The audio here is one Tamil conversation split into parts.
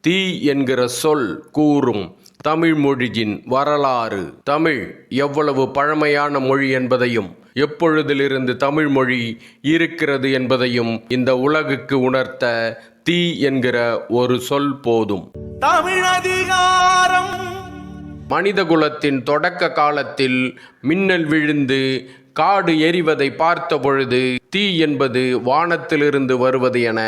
தீ என்கிற சொல் கூறும் தமிழ் மொழியின் வரலாறு. தமிழ் எவ்வளவு பழமையான மொழி என்பதையும் எப்பொழுதிலிருந்து தமிழ் மொழி இருக்கிறது என்பதையும் இந்த உலகுக்கு உணர்த்த தீ என்கிற ஒரு சொல் போதும். தமிழ் அதிகாரம். மனிதகுலத்தின் தொடக்க காலத்தில் மின்னல் விழுந்து காடு எரிவதை பார்த்த பொழுது தீ என்பது வானத்திலிருந்து வருவது என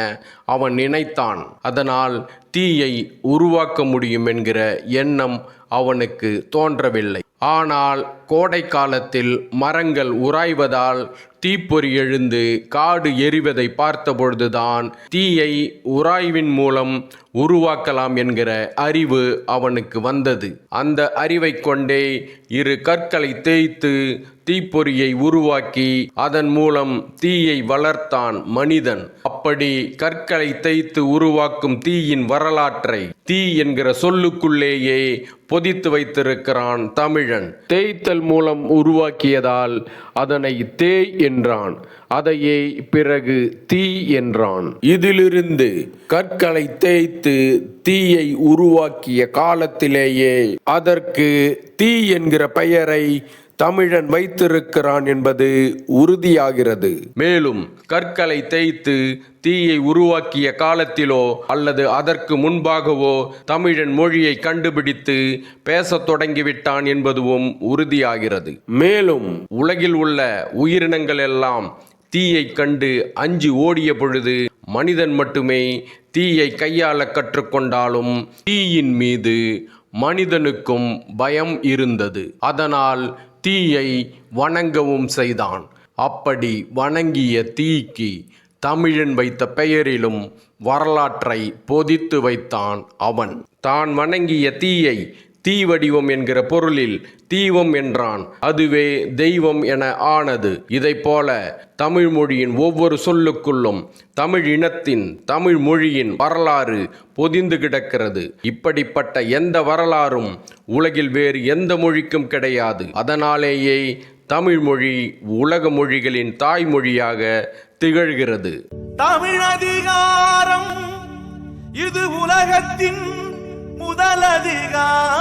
அவன் நினைத்தான். அதனால் தீயை உருவாக்க முடியும் என்கிற எண்ணம் அவனுக்கு தோன்றவில்லை. ஆனால் கோடை காலத்தில் மரங்கள் உராய்வதால் தீப்பொறி எழுந்து காடு எரிவதை பார்த்தபொழுதுதான் தீயை உராய்வின் மூலம் உருவாக்கலாம் என்கிற அறிவு அவனுக்கு வந்தது. அந்த அறிவை கொண்டே இரு கற்களை தேய்த்து தீப்பொறியை உருவாக்கி அதன் மூலம் தீயை வளர்த்தான் மனிதன். அப்படி கற்களை தேய்த்து உருவாக்கும் தீயின் வரலாற்றை தீ என்கிற சொல்லுக்குள்ளேயே பொதித்து வைத்திருக்கிறான் தமிழன். தேய்த்தல் மூலம் உருவாக்கியதால் அதனை தேய் என்றான் அதையே பிறகு தீ என்றான். இதிலிருந்து கற்களை தேய்த்து தீயை உருவாக்கிய காலத்திலேயே அதற்கு தீ என்கிற பெயரை தமிழன் வைத்திருக்கிறான் என்பது உறுதியாகிறது. மேலும் கற்களை தேய்த்து தீயை உருவாக்கிய காலத்திலோ அல்லது அதற்கு முன்பாகவோ தமிழன் மொழியை கண்டுபிடித்து பேசத் தொடங்கிவிட்டான் என்பதுவும் உறுதியாகிறது. மேலும் உலகில் உள்ள உயிரினங்கள் எல்லாம் தீயை கண்டு அஞ்சி ஓடிய பொழுது மனிதன் மட்டுமே தீயை கையாள கற்றுக்கொண்டாலும் தீயின் மீது மனிதனுக்கும் பயம் இருந்தது. அதனால் தீயை வணங்கவும் செய்தான். அப்படி வணங்கிய தீக்கு தமிழன் வைத்த பெயரிலும் வரலாற்றை பொதித்து வைத்தான் அவன். தான் வணங்கிய தீயை தீ வடிவம் என்கிற பொருளில் தீவம் என்றான். அதுவே தெய்வம் என ஆனது. இதைப் போல தமிழ் மொழியின் ஒவ்வொரு சொல்லுக்குள்ளும் தமிழ் இனத்தின் தமிழ் மொழியின் வரலாறு பொதிந்து கிடக்கிறது. இப்படிப்பட்ட எந்த வரலாறும் உலகில் வேறு எந்த மொழிக்கும் கிடையாது. அதனாலேயே தமிழ்மொழி உலக மொழிகளின் தாய்மொழியாக திகழ்கிறது. தமிழ் அதிகாரம் இது உலகத்தின் முதல் அதிகாரம்.